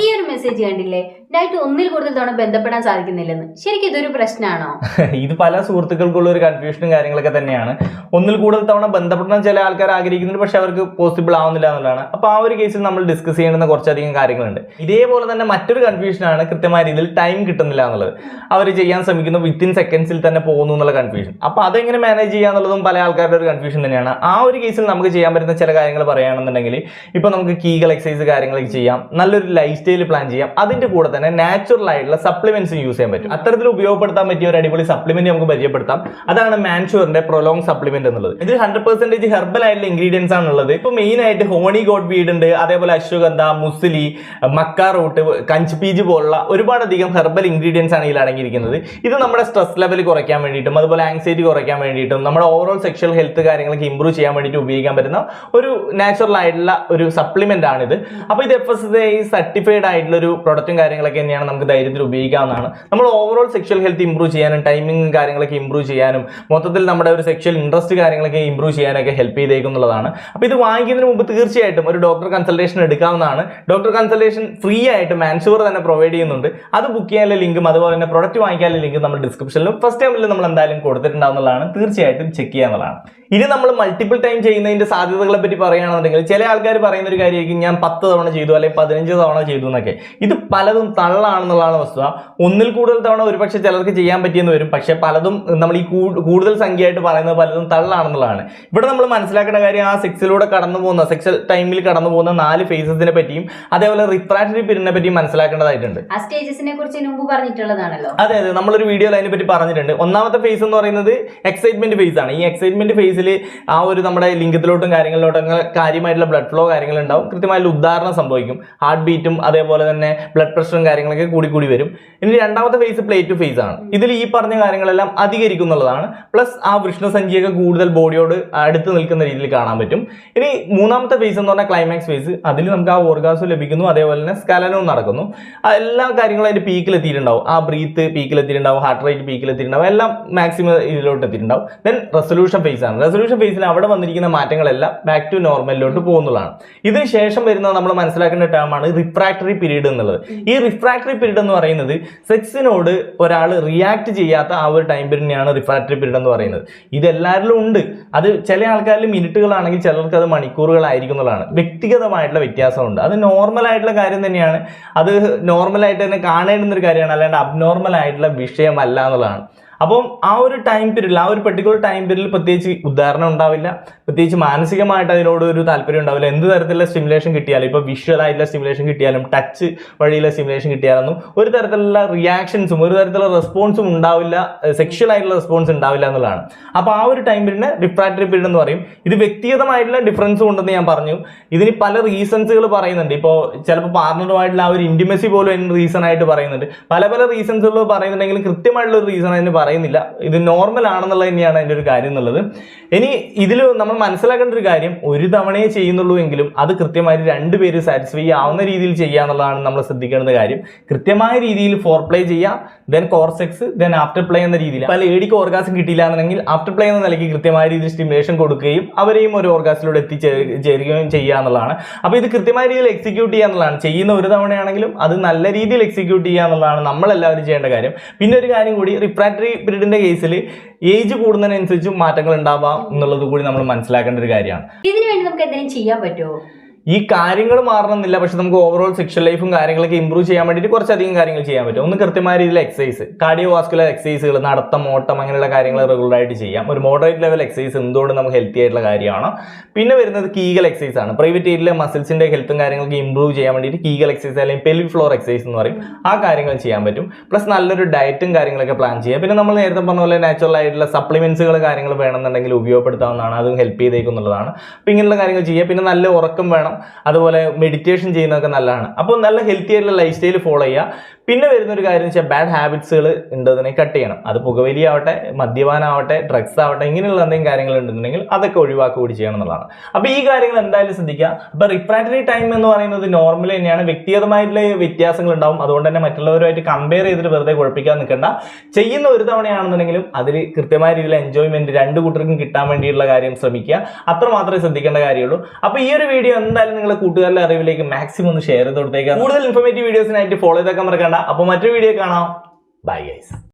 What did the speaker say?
ഈ ഒരു മെസ്സേജ് കണ്ടില്ലേ? ഡയറ്റ് ഒന്നിൽ കൂടുതൽ തവണ ബന്ധപ്പെടാൻ സാധിക്കുന്നില്ലെന്ന്. ശരിക്കും ഇതൊരു പ്രശ്നമാണോ ഇത് പല സുഹൃത്തുക്കൾക്കുള്ള ഒരു കൺഫ്യൂഷനും കാര്യങ്ങളൊക്കെ തന്നെയാണ്. ഒന്നിൽ കൂടുതൽ തവണ ബന്ധപ്പെടാൻ ചില ആൾക്കാർ ആഗ്രഹിക്കുന്നുണ്ട് പക്ഷെ അവർക്ക് പോസിബിൾ ആവുന്നില്ല എന്നുള്ളതാണ്. അപ്പോൾ ആ ഒരു കേസിൽ നമ്മൾ ഡിസ്കസ് ചെയ്യേണ്ടുന്ന കുറച്ചധികം കാര്യങ്ങളുണ്ട്. ഇതേപോലെ തന്നെ മറ്റൊരു കൺഫ്യൂഷനാണ് കൃത്യമായ രീതിയിൽ ടൈം കിട്ടുന്നില്ല എന്നുള്ളത്. അവർ ചെയ്യാൻ ശ്രമിക്കുന്നു വിത്തിൻ സെക്കൻഡ്സിൽ തന്നെ പോകുന്നു എന്നുള്ള കൺഫ്യൂഷൻ അപ്പോൾ അതെങ്ങനെ മാനേജ് ചെയ്യുക എന്നുള്ളതും പല ആൾക്കാരുടെ ഒരു കൺഫ്യൂഷൻ തന്നെയാണ്. ആ ഒരു കേസിൽ നമുക്ക് ചെയ്യാൻ പറ്റുന്ന ചില കാര്യങ്ങൾ പറയുകയാണെന്നുണ്ടെങ്കിൽ ഇപ്പോൾ നമുക്ക് കീകൾ എക്സസൈസ് കാര്യങ്ങളൊക്കെ ചെയ്യാം. നല്ലൊരു ലൈഫ് സ്റ്റൈൽ പ്ലാൻ ചെയ്യാം. അതിന്റെ കൂടെ തന്നെ നാച്ചുറൽ ആയിട്ടുള്ള സപ്ലിമെന്റ്സും യൂസ് ചെയ്യാൻ പറ്റും. അത്തരത്തിൽ ഉപയോഗപ്പെടുത്താൻ പറ്റിയ ഒരു അടിപൊളി സപ്ലിമെന്റ് നമുക്ക് പരിചയപ്പെടുത്താം. അതാണ് മാൻഷുറിന്റെ പ്രൊലോങ് സപ്ലിമെന്റ് എന്നുള്ളത്. ഇതിൽ ഹൺഡ്രഡ് പെർസെന്റേജ് ഹെർബൽ ആയിട്ടുള്ള ഇൻഗ്രീഡിയൻസ് ആണ് ഉള്ളത് ഇപ്പൊ മെയിൻ ആയിട്ട് ഹോണി ഗോഡ് വീഡ് ഉണ്ട്. അതേപോലെ അശ്വഗന്ധ മുസ്ലി മക്ക റൂട്ട് കഞ്ച് പോലുള്ള ഒരുപാടധികം ഹെർബൽ ഇൻഗ്രീഡിയൻസ് ആണ് ഇതിൽ അടങ്ങിയിരിക്കുന്നത്. ഇത് നമ്മുടെ സ്ട്രെസ് ലെവൽ കുറയ്ക്കാൻ വേണ്ടിയിട്ടും അതുപോലെ ആങ്സൈറ്റി കുറയ്ക്കാൻ വേണ്ടിയിട്ടും നമ്മുടെ ഓവറോൾ സെക്ഷൽ ഹെൽത്ത് കാര്യങ്ങളൊക്കെ ഇമ്പ്രൂവ് ചെയ്യാൻ വേണ്ടിയിട്ട് ഉപയോഗിക്കാൻ പറ്റുന്ന ഒരു നാച്ചുറൽ ആയിട്ടുള്ള ഒരു സപ്ലിമെന്റ് ഇത് അപ്പോൾ ഇത് എഫ് എസ് ഐ സർട്ടിഫൈഡ് ആയിട്ടുള്ള ഒരു പ്രൊഡക്റ്റും കാര്യങ്ങളൊക്കെ തന്നെയാണ് നമുക്ക് ധൈര്യത്തിൽ ഉപയോഗിക്കാവുന്നതാണ്. നമ്മൾ ഓവറോൾ സെക്ഷൽ ഹെൽത്ത് ഇംപ്രൂവ് ചെയ്യാനും ടൈമിംഗ് കാര്യങ്ങളൊക്കെ ഇംപ്രൂവ് ചെയ്യാനും മൊത്തത്തിൽ നമ്മുടെ ഒരു സെക്ഷൽ ഇൻട്രസ്റ്റ് കാര്യങ്ങളൊക്കെ ഇംപ്രൂവ് ചെയ്യാനൊക്കെ ഹെൽപ്പ് ചെയ്തേക്കുന്നുള്ളതാണ് അപ്പോൾ ഇത് വാങ്ങിക്കുന്നതിന് മുമ്പ് തീർച്ചയായിട്ടും ഒരു ഡോക്ടർ കൺസൾട്ടേഷൻ എടുക്കാവുന്നതാണ്. ഡോക്ടർ കൺസൾട്ടേഷൻ ഫ്രീ ആയിട്ട് മാൻഷുവർ തന്നെ പ്രൊവൈഡ് ചെയ്യുന്നുണ്ട്. അത് ബുക്ക് ചെയ്യാനുള്ള ലിങ്കും അതുപോലെ തന്നെ പ്രൊഡക്റ്റ് വാങ്ങിക്കാനുള്ള ലിങ്കും നമ്മൾ ഡിസ്ക്രിപ്ഷനിലും ഫസ്റ്റ് ടൈമിൽ നമ്മൾ എന്തായാലും കൊടുത്തിട്ടുണ്ടാവുന്നതാണ് തീർച്ചയായിട്ടും ചെക്ക് ചെയ്യാവുന്നതാണ് ഇനി നമ്മൾ മൾട്ടിപ്പിൾ ടൈം ചെയ്യുന്നതിന്റെ സാധ്യതകളെ പറ്റി പറയുകയാണെന്നുണ്ടെങ്കിൽ ചില ആൾക്കാർ പറയുന്ന ഒരു കാര്യമായിരിക്കും ഞാൻ പത്ത് തവണ ചെയ്തു അല്ലെങ്കിൽ പതിനഞ്ച് തവണ ചെയ്തു എന്നൊക്കെ. ഇത് പലതും തള്ളാണെന്നുള്ളതാണ് വസ്തുത. ഒന്നിൽ കൂടുതൽ തവണ ഒരുപക്ഷെ ചിലർക്ക് ചെയ്യാൻ പറ്റിയെന്ന് വരും. പക്ഷെ പലതും നമ്മൾ ഈ കൂടുതൽ സംഖ്യയായിട്ട് പറയുന്നത് പലതും തള്ളാണെന്നുള്ളതാണ്. ഇവിടെ നമ്മൾ മനസ്സിലാക്കേണ്ട കാര്യം ആ സെക്സിലൂടെ കടന്നു പോകുന്ന സെക്സൽ ടൈമിൽ കടന്നു പോകുന്ന നാല് ഫേസസിനെ പറ്റിയും അതേപോലെ റിഫ്രാക്ടറി പീരീഡിനെ പറ്റിയും മനസ്സിലാക്കേണ്ടതായിട്ടുണ്ട്. ആ സ്റ്റേജസിനെ കുറിച്ച് മുമ്പ് പറഞ്ഞിട്ടുള്ളതാണല്ലോ. അതെ അതെ. നമ്മളൊരു വീഡിയോയിൽ അതിനെ പറ്റി പറഞ്ഞിട്ടുണ്ട്. ഒന്നാമത്തെ ഫേസ് എന്ന് പറയുന്നത് എക്സൈറ്റ്മെന്റ് ഫേസ് ആണ്. ഈ എക്സൈറ്റ്മെന്റ് ഫേസിൽ ആ ഒരു നമ്മുടെ ലിംഗത്തിലോട്ടും കാര്യങ്ങളിലോട്ടും കാര്യമായിട്ടുള്ള ബ്ലഡ് ഫ്ലോ കാര്യങ്ങളുണ്ടാവും. കൃത്യമായിട്ടുള്ള ഉദാഹരണം സംഭവിക്കും. ഹാർട്ട് ബീറ്റും അതേപോലെ തന്നെ ബ്ലഡ് പ്രഷറും കാര്യങ്ങളൊക്കെ കൂടി കൂടി വരും. ഇനി രണ്ടാമത്തെ ഫേസ് പ്ലേറ്റ് ടു ഫേസ് ആണ്. ഇതിൽ ഈ പറഞ്ഞ കാര്യങ്ങളെല്ലാം അധികരിക്കും എന്നുള്ളതാണ്. പ്ലസ് ആ വൃഷ്ണസഞ്ചിയൊക്കെ കൂടുതൽ ബോഡിയോട് അടുത്ത് നിൽക്കുന്ന രീതിയിൽ കാണാൻ പറ്റും. ഇനി മൂന്നാമത്തെ ഫേസ് എന്ന് പറഞ്ഞാൽ ക്ലൈമാക്സ് ഫേസ് അതിൽ നമുക്ക് ആ ഓർഗാസം ലഭിക്കുന്നു. അതേപോലെ തന്നെ സ്കലനവും നടക്കുന്നു. എല്ലാ കാര്യങ്ങളും അതിന്റെ പീക്കിൽ എത്തിയിട്ടുണ്ടാവും. ആ ബ്രീത്ത് പീക്കിൽ എത്തിയിട്ടുണ്ടാവും. ഹാർട്ട് റേറ്റ് പീക്കിൽ എത്തിയിട്ടുണ്ടാവും. എല്ലാം മാക്സിമം ഇതിലോട്ട് എത്തിയിട്ടുണ്ടാവും. ദെൻ റെസൊല്യൂഷൻ ഫേസ് ആണ്. റെസൊല്യൂഷൻ ഫേസിൽ അവിടെ വന്നിരിക്കുന്ന മാറ്റങ്ങളെല്ലാം ബാക്ക് ടു നോർമലിലോട്ട് പോകുന്നതാണ് ഇതിന് ശേഷം വരുന്ന നമ്മൾ മനസ്സിലാക്കേണ്ട ടേമാണ് റിഫ്രാക്ടറി പീരീഡ് എന്നുള്ളത്. ഈ റിഫ്രാക്ടറി പീരീഡ് എന്ന് പറയുന്നത് സെക്സിനോട് ഒരാൾ റിയാക്ട് ചെയ്യാത്ത ആ ഒരു ടൈം പീരീഡിനെയാണ് റിഫ്രാക്ടറി പീരീഡ് എന്ന് പറയുന്നത്. ഇത് എല്ലാവരിലും ഉണ്ട്. അത് ചില ആൾക്കാരിൽ മിനിറ്റുകളാണെങ്കിൽ ചിലർക്ക് അത് മണിക്കൂറുകളായിരിക്കും എന്നുള്ളതാണ്. വ്യക്തിഗതമായിട്ടുള്ള വ്യത്യാസമുണ്ട്. അത് നോർമൽ ആയിട്ടുള്ള കാര്യം തന്നെയാണ്. അത് നോർമലായിട്ട് തന്നെ കാണേണ്ടുന്ന ഒരു കാര്യമാണ്. അല്ലാണ്ട് അബ്നോർമൽ ആയിട്ടുള്ള വിഷയമല്ല എന്നുള്ളതാണ്. അപ്പം ആ ഒരു ടൈം പീരീഡിൽ ആ ഒരു പെർട്ടിക്കുലർ ടൈം പീരീഡിൽ പ്രത്യേകിച്ച് ഉദാഹരണം ഉണ്ടാവില്ല. പ്രത്യേകിച്ച് മാനസികമായിട്ട് അതിനോട് ഒരു താല്പര്യം ഉണ്ടാവില്ല. എന്ത് തരത്തിലുള്ള സ്റ്റിമുലേഷൻ കിട്ടിയാലും ഇപ്പോൾ വിഷ്വൽ ആയിട്ടുള്ള സ്റ്റിമുലേഷൻ കിട്ടിയാലും ടച്ച് വഴിയുള്ള സ്റ്റിമുലേഷൻ കിട്ടിയാലൊന്നും ഒരു തരത്തിലുള്ള റിയാക്ഷൻസും ഒരു തരത്തിലുള്ള റെസ്പോൺസും ഉണ്ടാവില്ല. സെക്ഷൽ ആയിട്ടുള്ള റെസ്പോൺസ് ഉണ്ടാവില്ല എന്നുള്ളതാണ്. അപ്പോൾ ആ ഒരു ടൈം പീരീഡിനെ റിഫ്രാക്ടറി പീരീഡ് എന്ന് പറയും. ഇത് വ്യക്തിഗതമായിട്ടുള്ള ഡിഫറൻസ് ഉണ്ടെന്ന് ഞാൻ പറഞ്ഞു. ഇതിന് പല റീസൺസുകൾ പറയുന്നുണ്ട്. ഇപ്പോൾ ചിലപ്പോൾ പാർട്ണറുമായിട്ടുള്ള ആ ഒരു ഇന്റിമസി പോലും അതിന് റീസൺ ആയിട്ട് പറയുന്നുണ്ട്. പല പല റീസൺസുകൾ പറയുന്നുണ്ടെങ്കിലും കൃത്യമായിട്ടുള്ള ഒരു റീസൺ അതിന് പറയുന്നില്ല. ഇത് നോർമൽ ആണെന്നുള്ളത് തന്നെയാണ് അതിന്റെ ഒരു കാര്യം എന്നുള്ളത്. ഇനി ഇതിൽ നമ്മൾ മനസ്സിലാക്കേണ്ട ഒരു കാര്യം ഒരു തവണയേ ചെയ്യുന്നുള്ളൂ എങ്കിലും അത് കൃത്യമായിട്ട് രണ്ടുപേര് സാറ്റിസ്ഫൈ ആവുന്ന രീതിയിൽ ചെയ്യുക എന്നുള്ളതാണ് നമ്മൾ ശ്രദ്ധിക്കേണ്ട കാര്യം. കൃത്യമായ രീതിയിൽ ഫോർ പ്ലേ ചെയ്യുക then core sex then afterplay എന്ന രീതിയിൽ അപ്പോൾ ലേഡിക്ക് ഓർഗാസം കിട്ടിയില്ല എന്നുണ്ടെങ്കിൽ ആഫ്റ്റർ പ്ലേ എന്ന നിലയ്ക്ക് കൃത്യമായ രീതിയിൽ സ്റ്റിമുലേഷൻ കൊടുക്കുകയും അവരെയും ഒരു ഓർഗാസിലൂടെ എത്തിച്ചേരുകയും ചെയ്യുക എന്നുള്ളതാണ്. അപ്പോൾ ഇത് കൃത്യമായ രീതിയിൽ എക്സിക്യൂട്ട് ചെയ്യുക എന്നുള്ളതാണ്. ചെയ്യുന്ന ഒരു തവണയാണെങ്കിലും അത് നല്ല രീതിയിൽ എക്സിക്യൂട്ട് ചെയ്യുക എന്നുള്ളതാണ് നമ്മളെല്ലാവരും ചെയ്യേണ്ട കാര്യം. പിന്നെ ഒരു കാര്യം കൂടി റിഫ്രാക്ടറി പീരീഡിന്റെ കേസിൽ ഏജ് കൂടുന്നതിനനുസരിച്ച് മാറ്റങ്ങൾ ഉണ്ടാവാം എന്നുള്ളത് കൂടി നമ്മൾ മനസ്സിലാക്കേണ്ട ഒരു കാര്യമാണ്. ഇതിനു വേണ്ടി നമുക്ക് എന്തെങ്കിലും ചെയ്യാൻ പറ്റുമോ? ഈ കാര്യങ്ങൾ മാറണമെന്നില്ല. പക്ഷെ നമുക്ക് ഓവറോൾ സെക്ഷൽ ലൈഫും കാര്യങ്ങളൊക്കെ ഇമ്പ്രൂവ് ചെയ്യാൻ വേണ്ടിയിട്ട് കുറച്ചധികം കാര്യങ്ങൾ ചെയ്യാൻ പറ്റും. ഒന്ന് കൃത്യമായ രീതിയിൽ എക്സസൈസ് കാർഡിയോ വാസ്കുലർ എക്സസൈസുകൾ നടത്തം ഓട്ടം അങ്ങനെയുള്ള കാര്യങ്ങൾ റെഗുലർ ആയിട്ട് ചെയ്യാം. ഒരു മോഡറേറ്റ് ലെവൽ എക്സസൈസ് എന്തുകൊണ്ട് നമുക്ക് ഹെൽത്തി ആയിട്ടുള്ള കാര്യമാണ്? പിന്നെ വരുന്നത് കീഗൽ എക്സസൈസ് ആണ്. പ്രൈവറ്റ് ഏരിയയിലെ മസിൽസിന്റെ ഹെൽത്തും കാര്യങ്ങളൊക്കെ ഇമ്പ്രൂവ് ചെയ്യാൻ വേണ്ടിയിട്ട് കീഗൽ എക്സസൈസ് അല്ലെങ്കിൽ പെൽവി ഫ്ലോർ എക്സസൈസ് എന്ന് പറയും. ആ കാര്യങ്ങൾ ചെയ്യാൻ പറ്റും. പ്ലസ് നല്ലൊരു ഡയറ്റും കാര്യങ്ങളൊക്കെ പ്ലാൻ ചെയ്യാം. പിന്നെ നമ്മൾ നേരത്തെ പറഞ്ഞ പോലെ നാച്ചുറൽ ആയിട്ടുള്ള സപ്ലിമെന്റ്സുകൾ കാര്യങ്ങൾ വേണമെന്നുണ്ടെങ്കിൽ ഉപയോഗപ്പെടുത്താവുന്നതാണ്. അതും ഹെൽപ്പ് ചെയ്തേക്കുന്നുള്ളതാണ്. അപ്പോൾ ഇങ്ങനെയുള്ള കാര്യങ്ങൾ ചെയ്യുക പിന്നെ നല്ല ഉറക്കം വേണം. അതുപോലെ മെഡിറ്റേഷൻ ചെയ്യുന്നതൊക്കെ നല്ലതാണ്. അപ്പോൾ നല്ല ഹെൽത്തി ആയിട്ടുള്ള ലൈഫ് സ്റ്റൈൽ ഫോളോ ചെയ്യുക. പിന്നെ വരുന്ന ഒരു കാര്യം വെച്ചാൽ ബാഡ് ഹാബിറ്റ്സുകൾ ഉണ്ടെന്നുണ്ടെങ്കിൽ കട്ട് ചെയ്യണം. അത് പുകവലി ആവട്ടെ മദ്യപാനാവട്ടെ ഡ്രഗ്സ് ആവട്ടെ ഇങ്ങനെയുള്ള എന്തെങ്കിലും കാര്യങ്ങൾ ഉണ്ടെന്നുണ്ടെങ്കിൽ അതൊക്കെ ഒഴിവാക്കുക കൂടി ചെയ്യണം എന്നുള്ളതാണ്. അപ്പോൾ ഈ കാര്യങ്ങൾ എന്തായാലും ശ്രദ്ധിക്കുക. അപ്പോൾ റിഫ്രാക്ടറി ടൈം എന്ന് പറയുന്നത് നോർമൽ തന്നെയാണ്. വ്യക്തിഗതമായിട്ടുള്ള വ്യത്യാസങ്ങൾ ഉണ്ടാവും. അതുകൊണ്ട് തന്നെ മറ്റുള്ളവരുമായിട്ട് കമ്പയർ ചെയ്തിട്ട് വെറുതെ കുഴപ്പിക്കാൻ നിൽക്കേണ്ട. ചെയ്യുന്ന ഒരു തവണയാണെന്നുണ്ടെങ്കിലും അതിൽ കൃത്യമായ രീതിയിൽ എൻജോയ്മെന്റ് രണ്ട് കൂട്ടർക്കും കിട്ടാൻ വേണ്ടിയിട്ടുള്ള കാര്യം ശ്രമിക്കുക. അത്ര മാത്രമേ ശ്രദ്ധിക്കേണ്ട കാര്യമുള്ളൂ. അപ്പോൾ ഈ ഒരു വീഡിയോ എന്തായാലും നിങ്ങൾ കൂട്ടുകാരുടെ അറിവിലേക്ക് മാക്സിമം ഒന്ന് ഷെയർ ചെയ്ത് കൊടുത്തേക്കുക. കൂടുതൽ ഇൻഫോർമേറ്റീവ് വീഡിയോസിനായിട്ട് ഫോളോ ചെയ്തേക്കാൻ മറക്കണ്ട. അപ്പോൾ മറ്റൊരു വീഡിയോ കാണാം. Bye guys